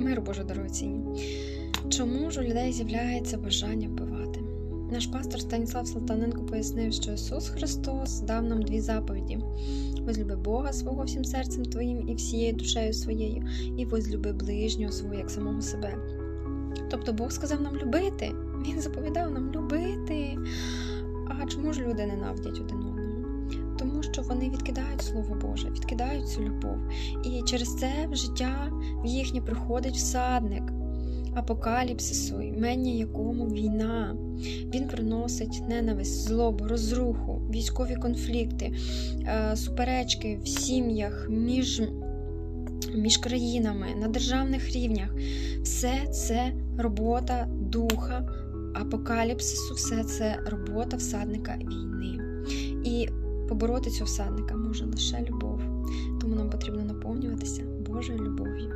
Миру Боже дорогоцінні. Чому ж у людей з'являється бажання вбивати? Наш пастор Станіслав Салтаненко пояснив, що Ісус Христос дав нам дві заповіді: возлюби Бога свого всім серцем твоїм і всією душею своєю, і возлюби ближнього свого як самого себе. Тобто Бог сказав нам любити. Він заповідав нам любити. А чому ж люди ненавидять один одного? Тому що вони відкидають Слово Боже, відкидають цю любов. І через це в життя в їхнє приходить всадник апокаліпсису, імення якому війна. Він приносить ненависть, злобу, розруху, військові конфлікти, е, суперечки в сім'ях, між, між країнами, на державних рівнях. Все це робота духа, апокаліпсису, все це робота всадника війни. І побороти цього всадника може лише любов. Божою любов'ю.